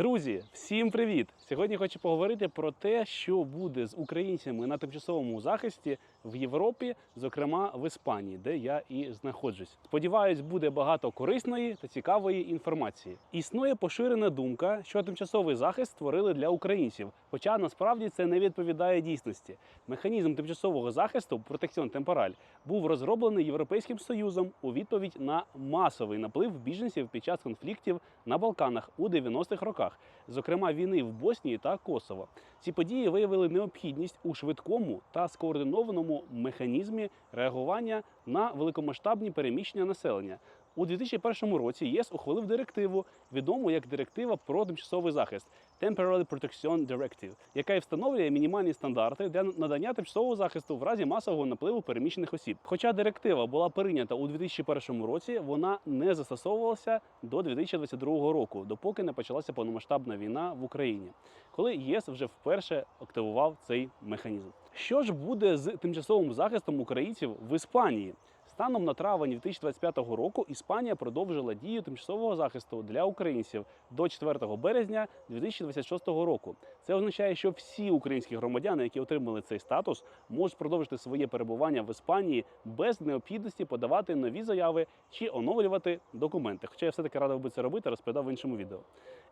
Друзі, всім привіт! Сьогодні хочу поговорити про те, що буде з українцями на тимчасовому захисті в Європі, зокрема в Іспанії, де я і знаходжусь. Сподіваюсь, буде багато корисної та цікавої інформації. Існує поширена думка, що тимчасовий захист створили для українців, хоча насправді це не відповідає дійсності. Механізм тимчасового захисту протекціон темпораль був розроблений Європейським Союзом у відповідь на масовий наплив біженців під час конфліктів на Балканах у 90-х роках, зокрема війни в Боснії та Косово. Ці події виявили необхідність у швидкому та скоординованому механізмі реагування на великомасштабні переміщення населення. У 2001 році ЄС ухвалив директиву, відому як директива про тимчасовий захист Temporary Protection Directive, яка і встановлює мінімальні стандарти для надання тимчасового захисту в разі масового напливу переміщених осіб. Хоча директива була прийнята у 2001 році, вона не застосовувалася до 2022 року, допоки не почалася повномасштабна війна в Україні, коли ЄС вже вперше активував цей механізм. Що ж буде з тимчасовим захистом українців в Іспанії? Станом на травень 2025 року Іспанія продовжила дію тимчасового захисту для українців до 4 березня 2026 року. Це означає, що всі українські громадяни, які отримали цей статус, можуть продовжити своє перебування в Іспанії без необхідності подавати нові заяви чи оновлювати документи. Хоча я все таки радив би це робити, розповідав в іншому відео.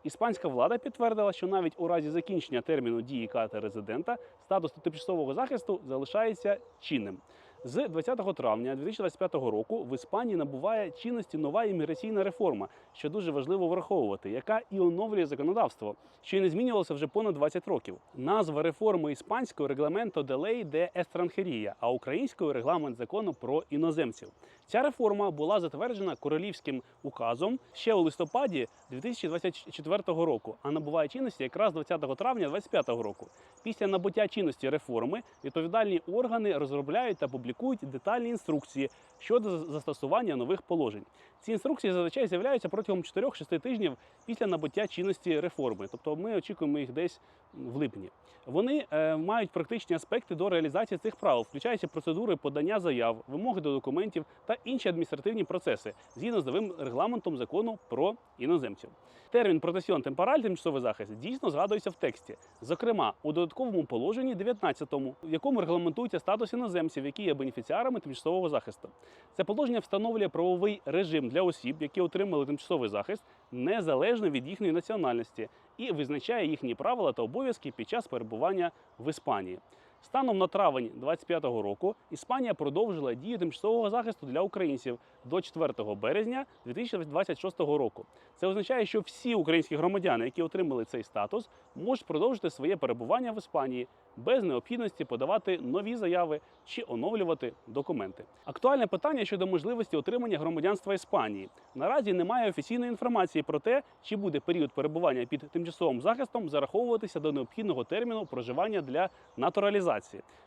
Іспанська влада підтвердила, що навіть у разі закінчення терміну дії карти резидента статус тимчасового захисту залишається чинним. З 20 травня 2025 року в Іспанії набуває чинності нова імміграційна реформа, що дуже важливо враховувати, яка і оновлює законодавство, що й не змінювалося вже понад 20 років. Назва реформи регламенто de ley de extranjería, а українською регламент закону про іноземців. Ця реформа була затверджена королівським указом ще у листопаді 2024 року, а набуває чинності якраз 20 травня 2025 року. Після набуття чинності реформи відповідальні органи розробляють та публікують детальні інструкції щодо застосування нових положень. Ці інструкції зазвичай з'являються протягом 4-6 тижнів після набуття чинності реформи, тобто ми очікуємо їх десь в липні. Вони е, мають практичні аспекти до реалізації цих правил, включаючи процедури подання заяв, вимоги до документів та інші адміністративні процеси згідно з новим регламентом закону про іноземців. Термін протесіон темпораль тимчасовий захист дійсно згадується в тексті, зокрема у додатковому положенні 19-му, в якому регламентується статус іноземців, які є бенефіціарами тимчасового захисту. Це положення встановлює правовий режим для осіб, які отримали тимчасовий захист, незалежно від їхньої національності, і визначає їхні правила та обов'язки під час перебування в Іспанії. Станом на травень 2025 року Іспанія продовжила дію тимчасового захисту для українців до 4 березня 2026 року. Це означає, що всі українські громадяни, які отримали цей статус, можуть продовжити своє перебування в Іспанії без необхідності подавати нові заяви чи оновлювати документи. Актуальне питання щодо можливості отримання громадянства Іспанії. Наразі немає офіційної інформації про те, чи буде період перебування під тимчасовим захистом зараховуватися до необхідного терміну проживання для натуралізації.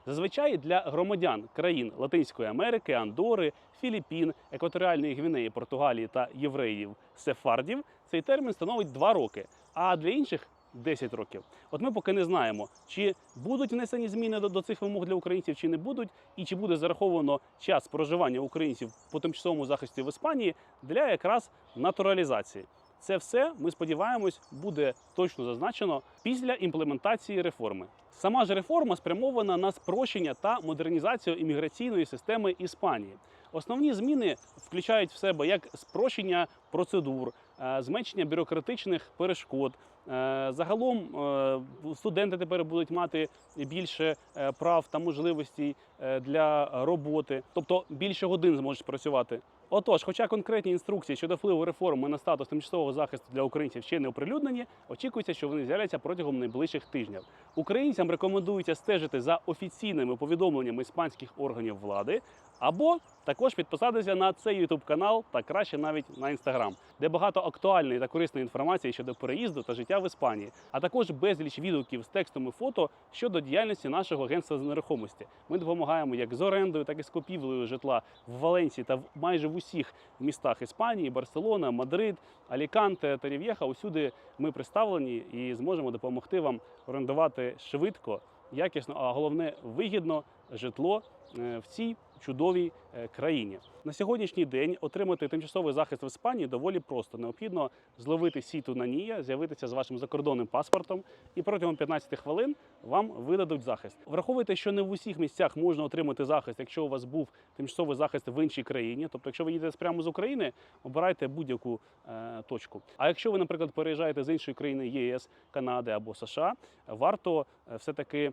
Зазвичай для громадян країн Латинської Америки, Андори, Філіппін, Екваторіальної Гвінеї, Португалії та євреїв сефардів цей термін становить 2 роки. А для інших 10 років. От ми поки не знаємо, чи будуть внесені зміни до, до цих вимог для українців, чи не будуть, і чи буде зараховано час проживання українців по тимчасовому захисті в Іспанії для якраз натуралізації. Це все ми сподіваємось буде точно зазначено після імплементації реформи. Сама ж реформа спрямована на спрощення та модернізацію імміграційної системи Іспанії. Основні зміни включають в себе як спрощення процедур, зменшення бюрократичних перешкод. Е, Загалом е, студенти тепер будуть мати більше е, прав та можливостей е, для роботи, тобто більше годин зможуть працювати. Отож, хоча конкретні інструкції щодо впливу реформи на статус тимчасового захисту для українців ще не оприлюднені, очікується, що вони з'являться протягом найближчих тижнів. Українцям рекомендується стежити за офіційними повідомленнями іспанських органів влади, або також підписатися на цей YouTube канал та краще навіть на Instagram, де багато актуальної та корисної інформації щодо переїзду та життя в Іспанії, а також безліч відгуків з текстом і фото щодо діяльності нашого агентства з нерухомості. Ми допомагаємо як з орендою, так і з купівлею житла в Валенції та в майже в усіх містах Іспанії: Барселона, Мадрид, Аліканте та Рів'єха. Усюди ми представлені і зможемо допомогти вам орендувати швидко, якісно, а головне вигідно житло е, в цій чудовій е, країні. На сьогоднішній день отримати тимчасовий захист в Іспанії доволі просто. Необхідно зловити сіту на нія, з'явитися з вашим закордонним паспортом, і протягом 15 хвилин вам видадуть захист. Враховуйте, що не в усіх місцях можна отримати захист, якщо у вас був тимчасовий захист в іншій країні. Тобто, якщо ви їдете прямо з України, обирайте будь-яку е, точку. А якщо ви, наприклад, переїжджаєте з іншої країни ЄС, Канади або США, варто е, все-таки е,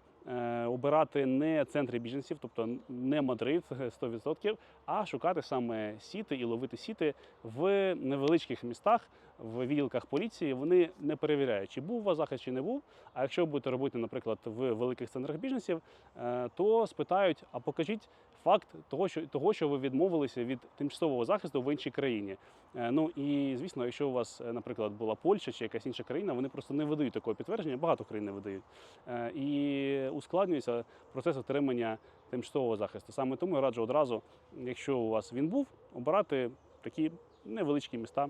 обирати не центри біженців, тобто не Мадрид 100%, а шукати саме сіти і ловити сіти в невеличких містах, в відділках поліції. Вони не перевіряють, чи був у вас захист, чи не був. А якщо ви будете робити, наприклад, в великих центрах біженців, е, то спитають: а покажіть факт того, що того, що ви відмовилися від тимчасового захисту в іншій країні. Е, Ну і звісно, якщо у вас, е, наприклад, була Польща чи якась інша країна, вони просто не видають такого підтвердження. Багато країн не видають. Е, І ускладнюється процес отримання тимчасового захисту. Саме тому я раджу одразу, якщо у вас він був, обирати такі невеличкі міста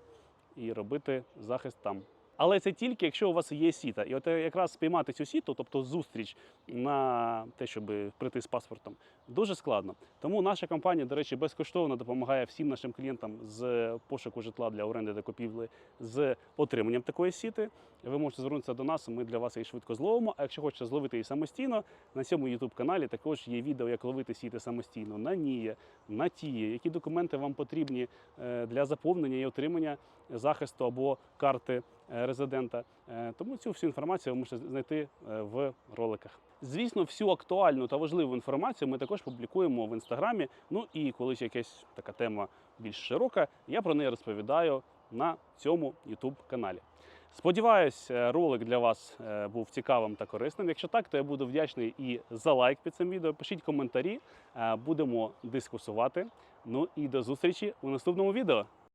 і робити захист там. Але це тільки якщо у вас є сіта. І от е, якраз спіймати цю сіту, тобто зустріч на те, щоб прийти з паспортом, дуже складно. Тому наша компанія, до речі, безкоштовно допомагає всім нашим клієнтам з пошуку житла для оренди та купівлі з отриманням такої сіти. Ви можете звернутися до нас, ми для вас її швидко зловимо. А якщо хочете зловити її самостійно, на цьому youtube каналі також є відео, як ловити сіти самостійно на НІЄ, на ТІЄ, які документи вам потрібні е, для заповнення і отримання захисту або карти е, резидента. Е, Тому цю всю інформацію ви можете знайти е, в роликах. Звісно, всю актуальну та важливу інформацію ми також публікуємо в інстаграмі. Ну і коли якась така тема більш широка, я про неї розповідаю на цьому youtube каналі. Сподіваюсь, ролик для вас був цікавим та корисним. Якщо так, то я буду вдячний і за лайк під цим відео. Пишіть коментарі, будемо дискусувати. Ну і до зустрічі у наступному відео.